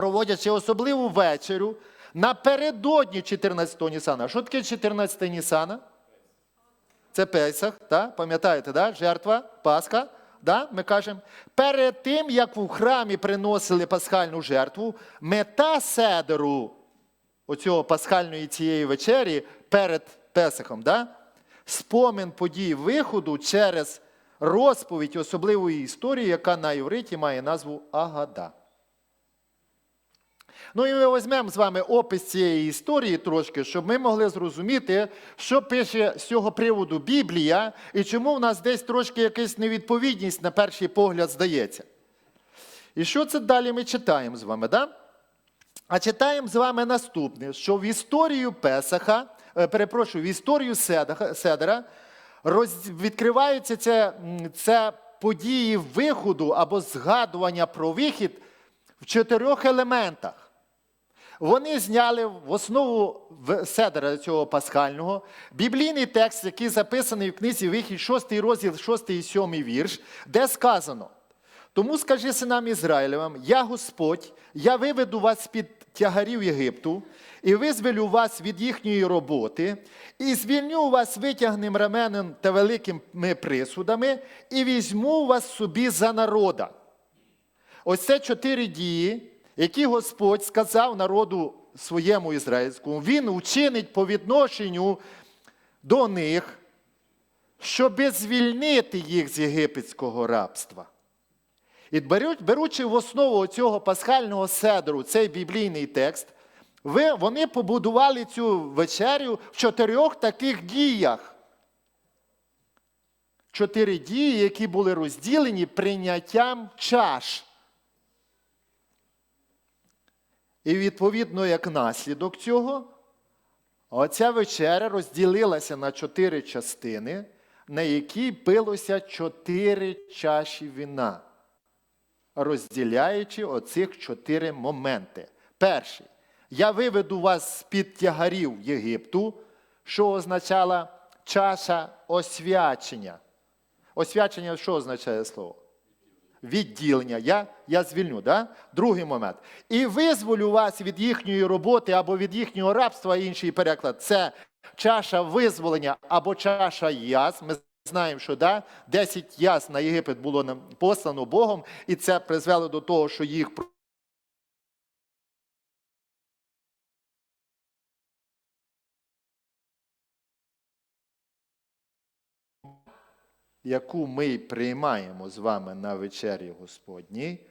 проводячи особливу вечерю напередодні 14-го Нісана. Що таке 14 Нісана? Це Песах, да? пам'ятаєте, да? жертва, Пасха. Да? Ми кажемо, перед тим, як в храмі приносили пасхальну жертву, мета седеру оцього пасхальної цієї вечері перед Песахом, да? спомин подій виходу через розповідь особливої історії, яка на євриті має назву Агада. Ну і ми візьмемо з вами опис цієї історії трошки, щоб ми могли зрозуміти, що пише з цього приводу Біблія і чому в нас десь трошки якась невідповідність на перший погляд здається. І що це далі ми читаємо з вами? Да? А читаємо з вами наступне, що в історію Песаха, е, перепрошую, в історію Седера роз, відкриваються це, це події виходу або згадування про вихід в чотирьох елементах. Вони зняли в основу седера цього пасхального біблійний текст, який записаний в книзі Вихід, 6 розділ, 6 і 7 вірш, де сказано: Тому скажи синам Ізраїлевим, я Господь, я виведу вас з-під тягарів Єгипту, і визволю вас від їхньої роботи, і звільню вас витягним раменем та великими присудами, і візьму вас собі за народа. Ось це чотири дії, які Господь сказав народу своєму ізраїльському. Він вчинить по відношенню до них, щоб звільнити їх з єгипетського рабства. І беручи в основу цього пасхального седру цей біблійний текст, ви- вони побудували цю вечерю в чотирьох таких діях. Чотири дії, які були розділені прийняттям чаш. І відповідно, як наслідок цього, оця вечеря розділилася на чотири частини, на якій пилося чотири чаші вина, розділяючи оцих чотири моменти. Перший. Я виведу вас з-під тягарів Єгипту, що означала чаша освячення. Освячення що означає слово? Відділення. Я, я звільню. Да? Другий момент. І визволю вас від їхньої роботи або від їхнього рабства, інший переклад. Це чаша визволення або чаша яз. Ми знаємо, що да, 10 яз на Єгипет було послано Богом, і це призвело до того, що їх яку ми приймаємо з вами на вечері Господній,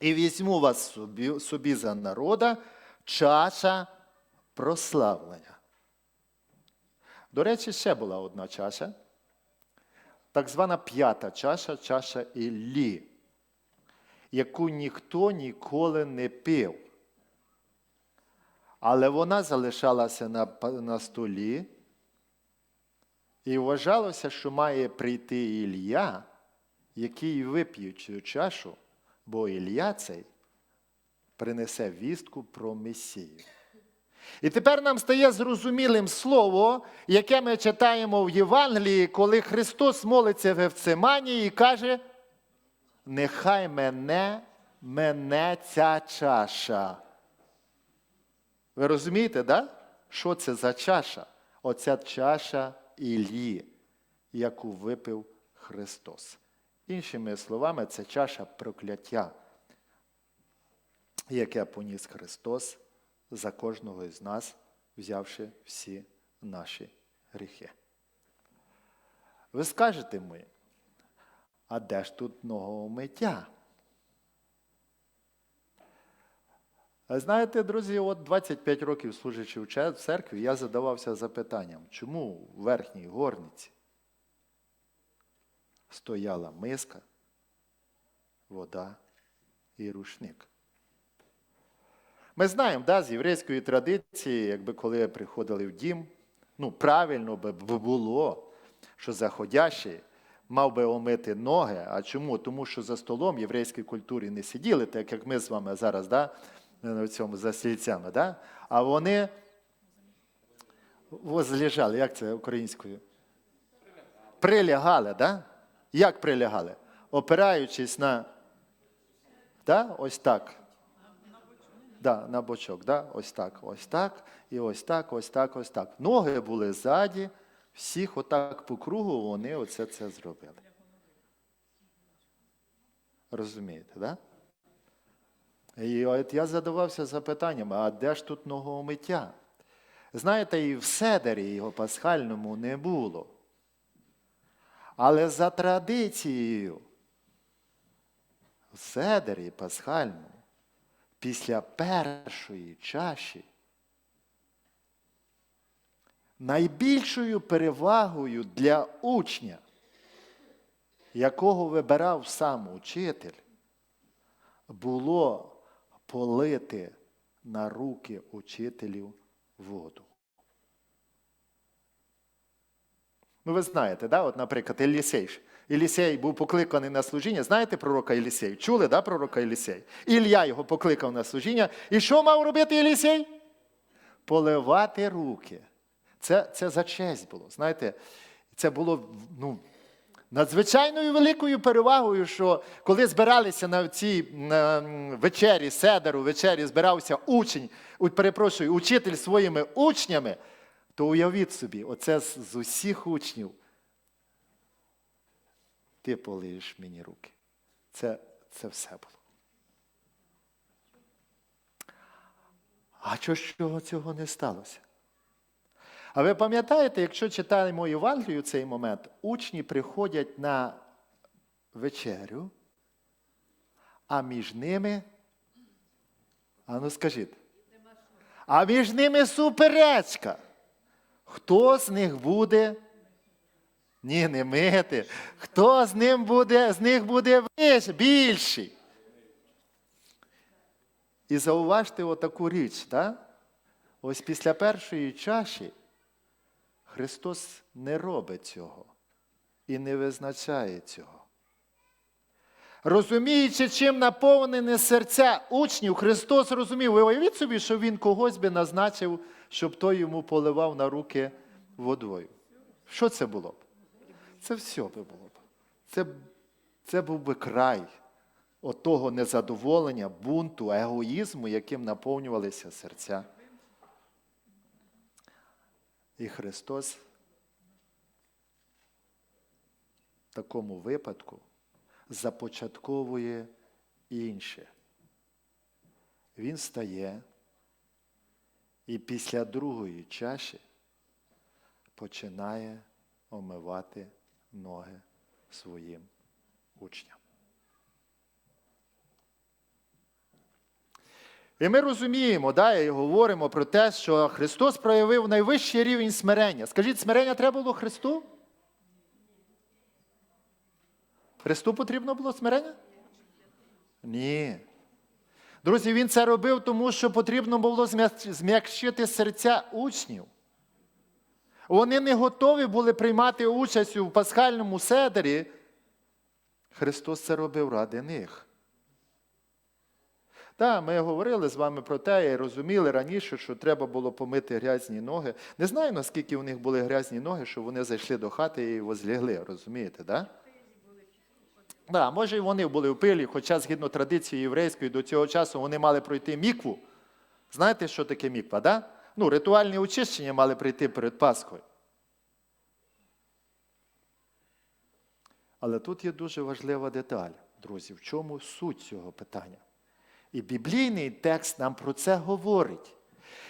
і візьму вас собі, собі за народа чаша прославлення. До речі, ще була одна чаша, так звана п'ята чаша, чаша Іллі, яку ніхто ніколи не пив. Але вона залишалася на, на столі. І вважалося, що має прийти Ілля, який вип'є цю чашу, бо Ілля цей принесе вістку про Месію. І тепер нам стає зрозумілим слово, яке ми читаємо в Євангелії, коли Христос молиться в Евцемані і каже: Нехай мене мене ця чаша. Ви розумієте, да? що це за чаша? Оця чаша Іллі, яку випив Христос. Іншими словами, це чаша прокляття, яке поніс Христос за кожного із нас, взявши всі наші гріхи. Ви скажете ми, а де ж тут многомиття? А Знаєте, друзі, от 25 років служачи в церкві, я задавався запитанням, чому в верхній горниці стояла миска, вода і рушник. Ми знаємо, да, з єврейської традиції, якби коли приходили в дім, ну, правильно би було, що заходящий мав би омити ноги. А чому? Тому що за столом в єврейській культурі не сиділи, так як ми з вами зараз, да, на цьому за стільцями, да? а вони возлежали, як це українською? Прилягали, да? Як прилягали? Опираючись на. Да? Ось так. Да, на бочок, да? ось так, ось так, і ось так, ось так, ось так. Ноги були ззаді, всіх отак по кругу вони оце це зробили. Розумієте, да? І от я задавався запитанням, а де ж тут ногомиття? Знаєте, і в седері його пасхальному не було. Але за традицією, в седері пасхальному, після першої чаші, найбільшою перевагою для учня, якого вибирав сам учитель, було полити на руки учителів воду. Ну, ви знаєте, да? От, наприклад, Елісей. Елісей був покликаний на служіння. Знаєте пророка Елісей? Чули, да, пророка Елісей? Ілля його покликав на служіння. І що мав робити Елісей? Поливати руки. Це, це за честь було. Знаєте, це було ну, надзвичайною великою перевагою, що коли збиралися на цій вечері, седеру, вечері, збирався учень, перепрошую, учитель своїми учнями, то уявіть собі, оце з, усіх учнів. Ти полиєш мені руки. Це, це все було. А чого цього не сталося? А ви пам'ятаєте, якщо читаємо Євангелію цей момент, учні приходять на вечерю, а між ними, а ну скажіть, а між ними суперечка. Хто з них буде? Ні, не мити. Хто з ним буде, з них буде більший? І зауважте отаку річ, так? Ось після першої чаші Христос не робить цього і не визначає цього. Розуміючи, чим наповнені серця учнів, Христос розумів, ви уявіть собі, що Він когось би назначив, щоб той йому поливав на руки водою. Що це було б? Це все би було б. Це, це був би край отого незадоволення, бунту, егоїзму, яким наповнювалися серця. І Христос в такому випадку започатковує інше. Він стає і після другої чаші починає омивати ноги своїм учням. І ми розуміємо, да, і говоримо про те, що Христос проявив найвищий рівень смирення. Скажіть, смирення треба було Христу? Христу потрібно було смирення? Ні. Друзі, він це робив, тому що потрібно було зм'якшити серця учнів. Вони не готові були приймати участь у пасхальному седері. Христос це робив ради них. Так, ми говорили з вами про те і розуміли раніше, що треба було помити грязні ноги. Не знаю, наскільки у них були грязні ноги, що вони зайшли до хати і возлягли, розумієте, так? Да? Може, і вони були в пилі, хоча згідно традиції єврейської до цього часу вони мали пройти мікву. Знаєте, що таке міква, да? Ну, ритуальні очищення мали прийти перед Пасхою. Але тут є дуже важлива деталь, друзі, в чому суть цього питання. І біблійний текст нам про це говорить.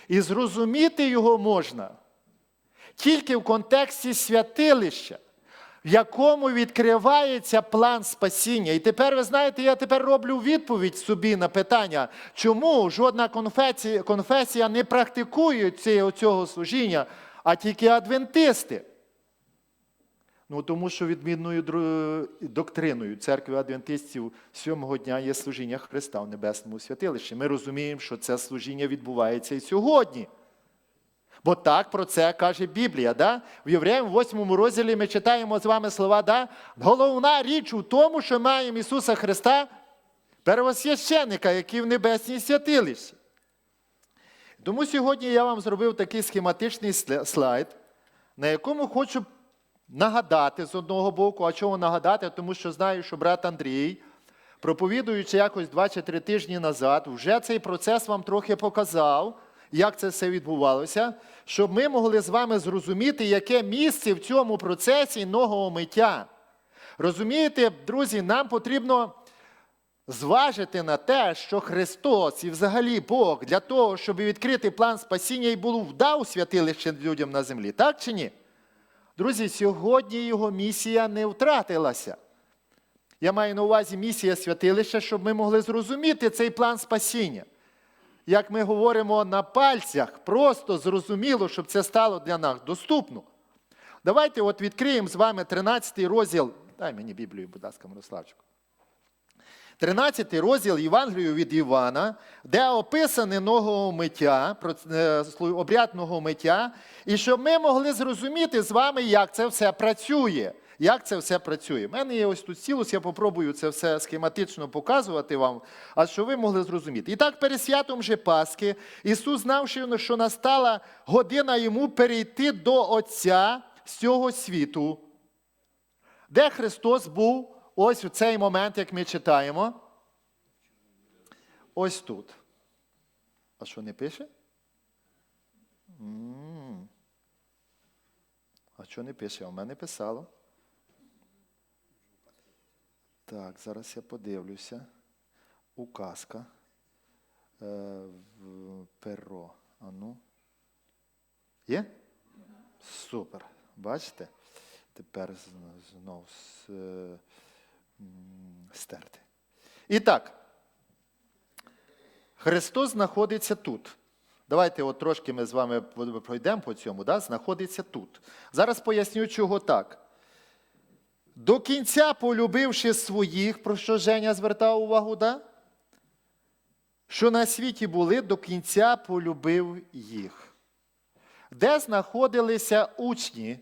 І зрозуміти його можна тільки в контексті святилища, в якому відкривається план спасіння. І тепер ви знаєте, я тепер роблю відповідь собі на питання, чому жодна конфесія, конфесія не практикує цього, служіння, а тільки адвентисти. Ну, тому що відмінною доктриною церкви адвентистів сьомого дня є служіння Христа в Небесному святилищі. Ми розуміємо, що це служіння відбувається і сьогодні. Бо так про це каже Біблія. Да? В Євреям, 8 розділі ми читаємо з вами слова, да? головна річ у тому, що маємо Ісуса Христа, первосвященника, який в небесній святилищі. Тому сьогодні я вам зробив такий схематичний слайд, на якому хочу нагадати з одного боку, а чого нагадати, тому що знаю, що брат Андрій проповідуючи якось два чи три тижні назад, вже цей процес вам трохи показав, як це все відбувалося, щоб ми могли з вами зрозуміти, яке місце в цьому процесі нового миття. Розумієте, друзі, нам потрібно зважити на те, що Христос і взагалі Бог для того, щоб відкрити план спасіння і було вдав святилище людям на землі, так чи ні? Друзі, сьогодні його місія не втратилася. Я маю на увазі місія святилища, щоб ми могли зрозуміти цей план спасіння. Як ми говоримо на пальцях, просто зрозуміло, щоб це стало для нас доступно. Давайте от відкриємо з вами 13 розділ. Дай мені Біблію, будь ласка, Мирославчику. 13 розділ Євангелію від Івана, де описане миття, е, обряд нового миття, і щоб ми могли зрозуміти з вами, як це все працює. Як це все працює? У мене є ось тут стілус, я попробую це все схематично показувати вам, а щоб ви могли зрозуміти. І так, перед святом же Пасхи, Ісус знав, що- що настала година йому перейти до Отця з цього світу. Де Христос був ось у цей момент, як ми читаємо? Ось тут. А що не пише? А що не пише? У мене писало. Так, зараз я подивлюся. Указка. Е, перо. А ну. Є? Супер. Бачите? Тепер з- знов с- е, стерти. І так. Христос знаходиться тут. Давайте от трошки ми з вами пройдемо по цьому, да? знаходиться тут. Зараз поясню, чого так. До кінця полюбивши своїх, про що Женя звертав увагу, да? що на світі були, до кінця полюбив їх. Де знаходилися учні?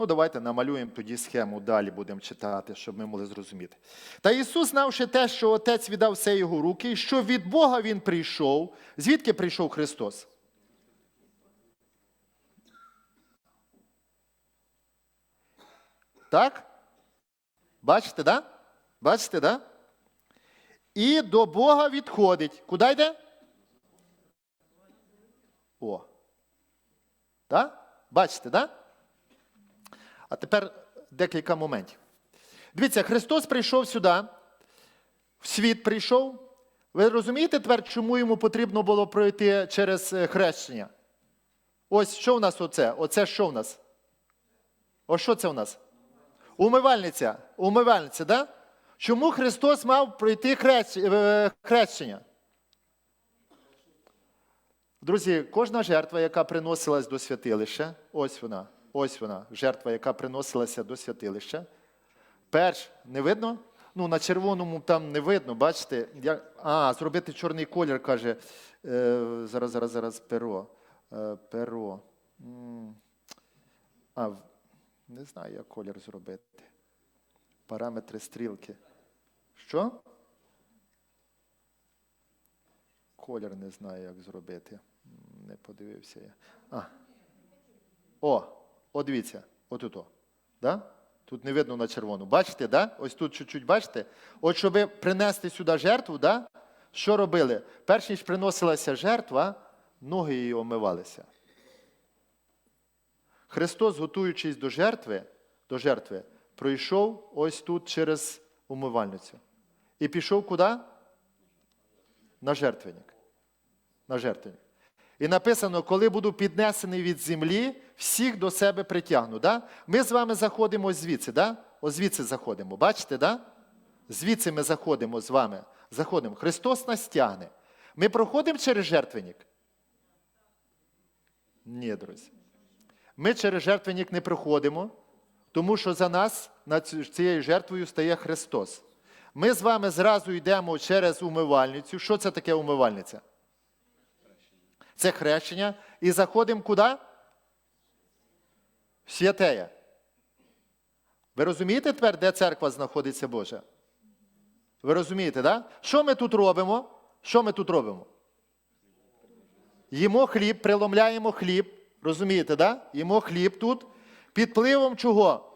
Ну, давайте намалюємо тоді схему, далі будемо читати, щоб ми могли зрозуміти. Та Ісус, знавши те, що Отець віддав все його руки, що від Бога Він прийшов. Звідки прийшов Христос? Так? Бачите, да? Бачите, да? І до Бога відходить. Куди йде? О. Так? Бачите, да? А тепер декілька моментів. Дивіться, Христос прийшов сюди, в світ прийшов. Ви розумієте тепер, чому йому потрібно було пройти через е, хрещення? Ось що в нас оце? Оце що в нас? Ось що це в нас? Умивальниця. Умивальниця, да? Чому Христос мав пройти е, хрещення? Друзі, кожна жертва, яка приносилась до святилища, ось вона, ось вона, жертва, яка приносилася до святилища. Перш, не видно? Ну, на червоному там не видно, бачите? Я, а, зробити чорний колір, каже. Е, зараз, зараз, зараз, перо. Е, перо. А, не знаю, як колір зробити. Параметри стрілки. Що? Колір не знаю, як зробити. Не подивився я. А. О, о, дивіться, отут. о. Да? Тут не видно на червону. Бачите, да? Ось тут чуть-чуть бачите? От щоб принести сюди жертву, да? що робили? Перш ніж приносилася жертва, ноги її омивалися. Христос, готуючись до жертви, до жертви, пройшов ось тут через умивальницю. І пішов куди? На жертвенник. На жертвенник. І написано, коли буду піднесений від землі, всіх до себе притягну. Да? Ми з вами заходимо звідси, да? Ось звідси заходимо. Бачите, да? Звідси ми заходимо з вами. Заходимо. Христос нас тягне. Ми проходимо через жертвенник? Ні, друзі. Ми через жертвенник не проходимо, тому що за нас над цією жертвою стає Христос. Ми з вами зразу йдемо через умивальницю. Що це таке умивальниця? Це хрещення. І заходимо куди? В святеє. Ви розумієте тепер, де церква знаходиться Божа? Ви розумієте. Да? Що ми тут робимо? Що ми тут робимо? Їмо хліб, приломляємо хліб. Розумієте, да? Їмо хліб тут. Під впливом чого?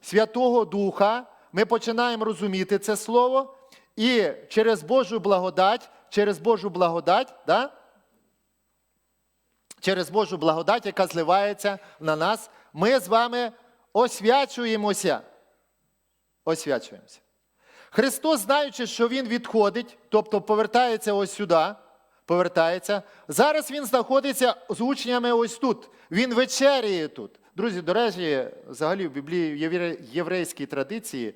Святого Духа ми починаємо розуміти це слово, і через Божу благодать, через Божу благодать, да? Через Божу благодать, яка зливається на нас, ми з вами освячуємося. Освячуємося. Христос, знаючи, що Він відходить, тобто повертається ось сюди, повертається. Зараз Він знаходиться з учнями ось тут. Він вечеряє тут. Друзі, до речі, взагалі в Біблії, єврейській традиції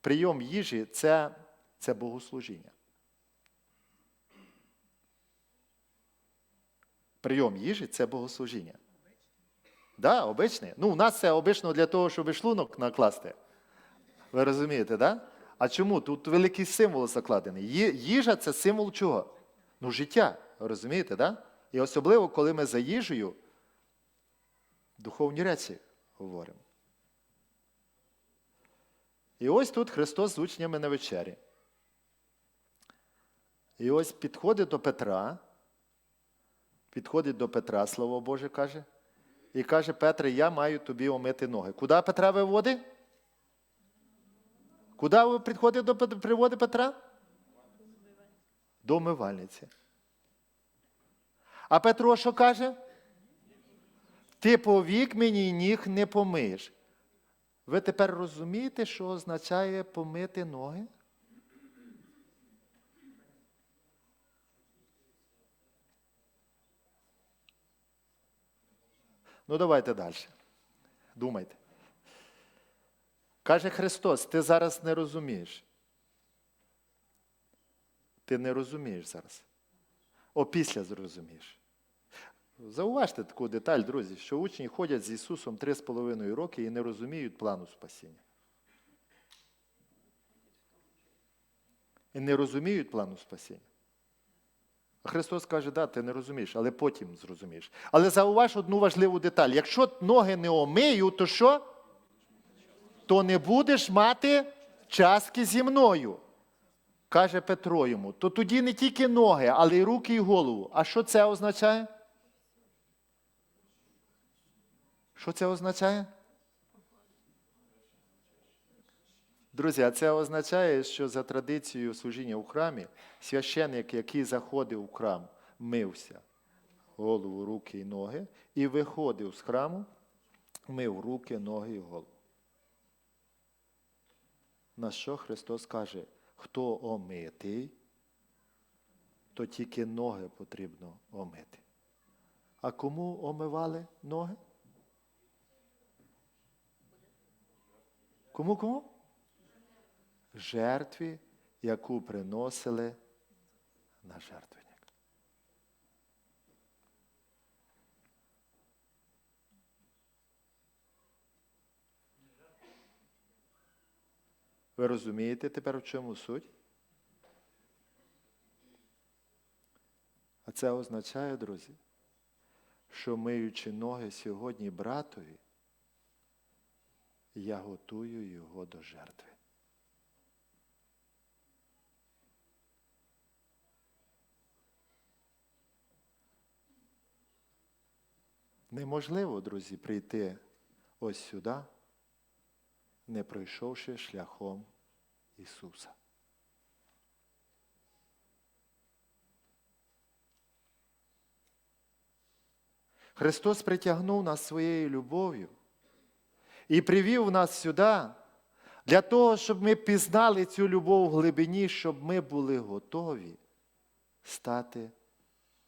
прийом їжі це, це богослужіння. Прийом їжі це богослужіння. Да, обичне. Ну, у нас це обично для того, щоб шлунок накласти. Ви розумієте, да? А чому? Тут великий символ закладений. Їжа це символ чого? Ну, життя. Розумієте, да? І особливо, коли ми за їжею духовні речі говоримо. І ось тут Христос з учнями на вечері. І ось підходить до Петра, підходить до Петра, слово Боже каже, і каже, Петре, я маю тобі омити ноги. Куди Петра виводить? Куди ви підходите до приводить Петра? До умивальниці. А Петро що каже? Ти повік мені ніг не помиєш. Ви тепер розумієте, що означає помити ноги? Ну, давайте далі. Думайте. Каже Христос, ти зараз не розумієш. Ти не розумієш зараз. Опісля зрозумієш. Зауважте таку деталь, друзі, що учні ходять з Ісусом 3,5 роки і не розуміють плану спасіння. І не розуміють плану спасіння. Христос каже, да, ти не розумієш, але потім зрозумієш. Але зауваж одну важливу деталь. Якщо ноги не омию, то що? То не будеш мати частки зі мною. Каже Петро йому. То тоді не тільки ноги, але й руки і голову. А що це означає? Що це означає? Друзі, а це означає, що за традицією служіння у храмі священник, який заходив у храм, мився голову, руки і ноги, і виходив з храму, мив руки, ноги і голову. На що Христос каже, хто омитий, то тільки ноги потрібно омити. А кому омивали ноги? Кому кому? Жертві, яку приносили на жертвенник. Ви розумієте тепер, в чому суть? А це означає, друзі, що миючи ноги сьогодні братові, я готую його до жертви. Неможливо, друзі, прийти ось сюди, не пройшовши шляхом Ісуса. Христос притягнув нас своєю любов'ю і привів нас сюди для того, щоб ми пізнали цю любов в глибині, щоб ми були готові стати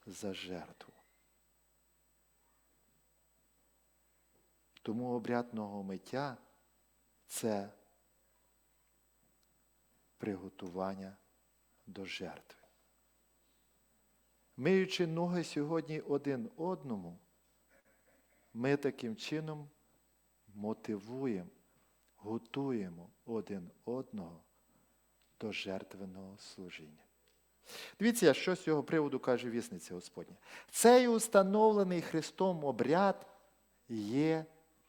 за жертву. Тому обрядного миття це приготування до жертви. Миючи ноги сьогодні один одному, ми таким чином мотивуємо, готуємо один одного до жертвеного служіння. Дивіться, що з цього приводу каже вісниця Господня. Цей установлений Христом обряд є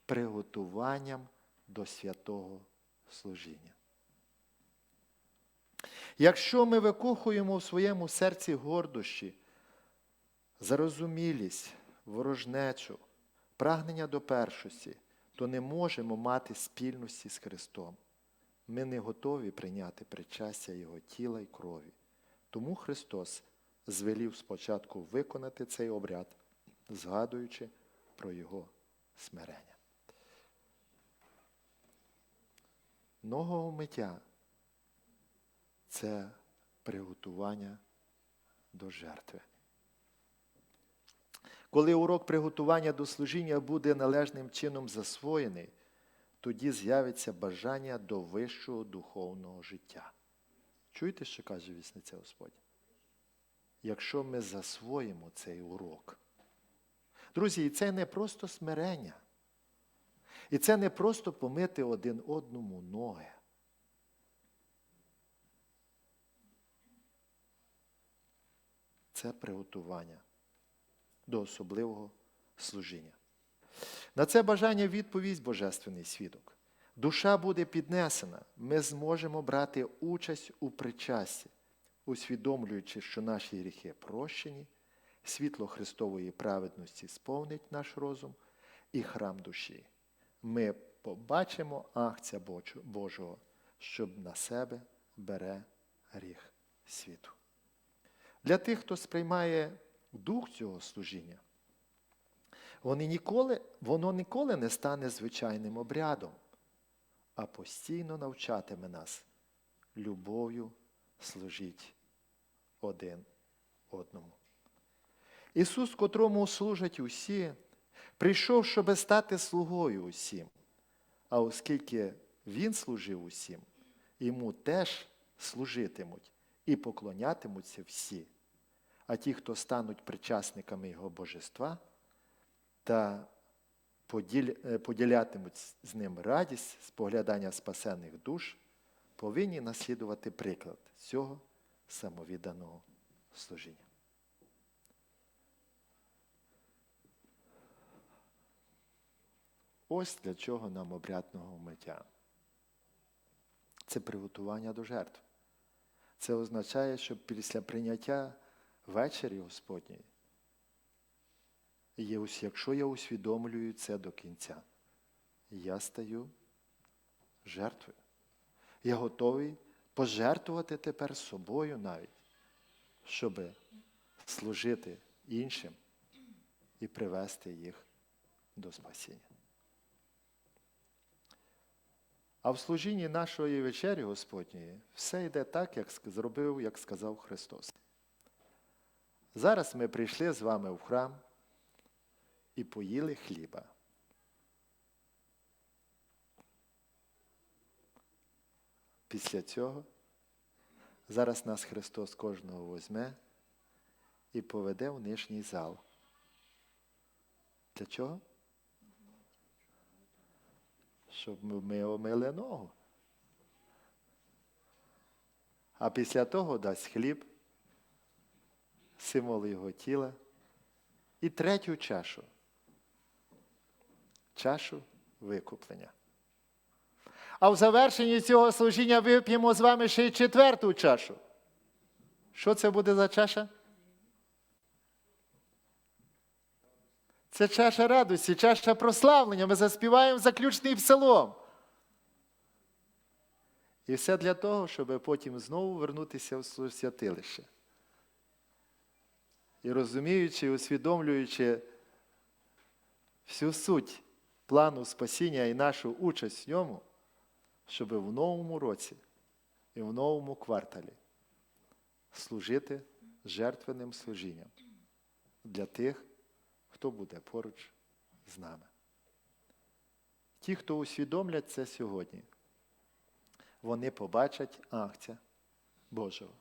приготуванням до святого служіння. Якщо ми викохуємо в своєму серці гордощі, зарозумілість, ворожнечу, прагнення до першості, то не можемо мати спільності з Христом. Ми не готові прийняти причастя Його тіла і крові. Тому Христос звелів спочатку виконати цей обряд, згадуючи про Його смирення. Ногоумиття – це приготування до жертви. Коли урок приготування до служіння буде належним чином засвоєний, тоді з'явиться бажання до вищого духовного життя. Чуєте, що каже вісниця Господь? Якщо ми засвоїмо цей урок. Друзі, це не просто смирення. І це не просто помити один одному ноги. Це приготування до особливого служіння. На це бажання відповість Божественний свідок. Душа буде піднесена, ми зможемо брати участь у причасті, усвідомлюючи, що наші гріхи прощені, світло Христової праведності сповнить наш розум і храм душі. Ми побачимо акція Божого, щоб на себе бере гріх світу. Для тих, хто сприймає дух цього служіння, вони ніколи, воно ніколи не стане звичайним обрядом, а постійно навчатиме нас любов'ю служіть один одному. Ісус, котрому служать усі, прийшов, щоби стати слугою усім. А оскільки Він служив усім, йому теж служитимуть і поклонятимуться всі. А ті, хто стануть причасниками Його божества та поділятимуть з ним радість споглядання спасених душ, повинні наслідувати приклад цього самовідданого служіння. Ось для чого нам обрядного миття. Це приготування до жертв. Це означає, що після прийняття вечері Господньої, якщо я усвідомлюю це до кінця, я стаю жертвою. Я готовий пожертвувати тепер собою навіть, щоб служити іншим і привести їх до спасіння. А в служінні нашої вечері Господньої все йде так, як зробив, як сказав Христос. Зараз ми прийшли з вами в храм і поїли хліба. Після цього зараз нас Христос кожного візьме і поведе в нижній зал. Для чого? Щоб ми омили ногу. А після того дасть хліб, символ його тіла, і третю чашу. Чашу викуплення. А в завершенні цього служіння вип'ємо з вами ще й четверту чашу. Що це буде за чаша? Це чаша радості, чаша прославлення. Ми заспіваємо заключний псалом. І все для того, щоб потім знову вернутися в святилище. І розуміючи, усвідомлюючи всю суть плану спасіння і нашу участь в ньому, щоб в новому році і в новому кварталі служити жертвенним служінням для тих, хто буде поруч з нами. Ті, хто усвідомлять це сьогодні, вони побачать акція Божого,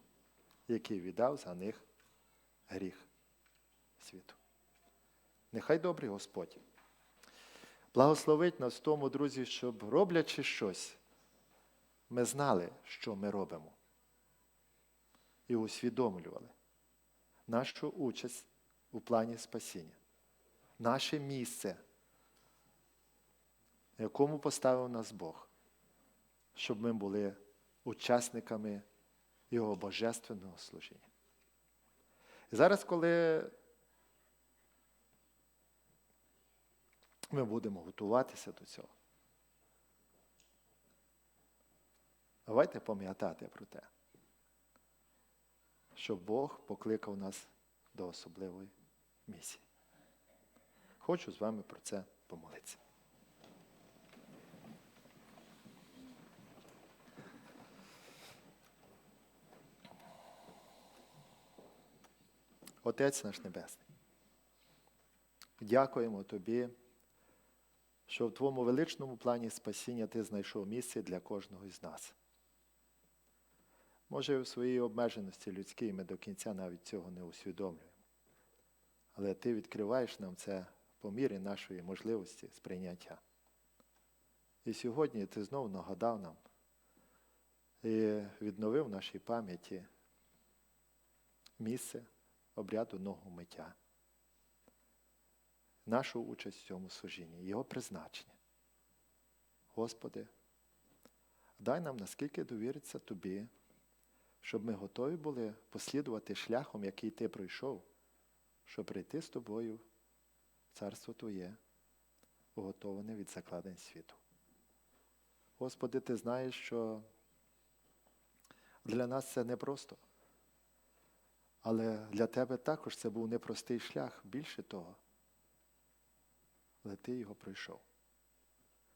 який віддав за них гріх світу. Нехай добрий Господь благословить нас в тому, друзі, щоб роблячи щось, ми знали, що ми робимо. І усвідомлювали нашу участь у плані спасіння наше місце, на якому поставив нас Бог, щоб ми були учасниками Його божественного служіння. І зараз, коли ми будемо готуватися до цього. Давайте пам'ятати про те, що Бог покликав нас до особливої місії. Хочу з вами про це помолитися. Отець наш Небесний, дякуємо Тобі, що в Твоєму величному плані спасіння Ти знайшов місце для кожного із нас. Може, в своїй обмеженості людській ми до кінця навіть цього не усвідомлюємо. Але Ти відкриваєш нам це по мірі нашої можливості сприйняття. І сьогодні Ти знову нагадав нам і відновив в нашій пам'яті місце обряду ногу миття, нашу участь в цьому служінні, його призначення. Господи, дай нам наскільки довіриться Тобі, щоб ми готові були послідувати шляхом, який Ти пройшов, щоб прийти з тобою Царство Твоє, уготоване від закладень світу. Господи, Ти знаєш, що для нас це непросто. Але для тебе також це був непростий шлях, більше того. Але ти його пройшов.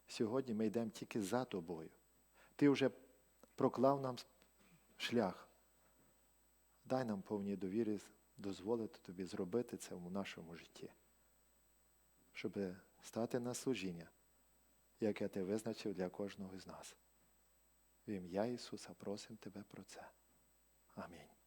Сьогодні ми йдемо тільки за тобою. Ти вже проклав нам шлях. Дай нам повній довірі дозволити тобі зробити це в нашому житті, щоб стати на служіння, яке ти визначив для кожного з нас. В ім'я Ісуса просимо тебе про це. Амінь.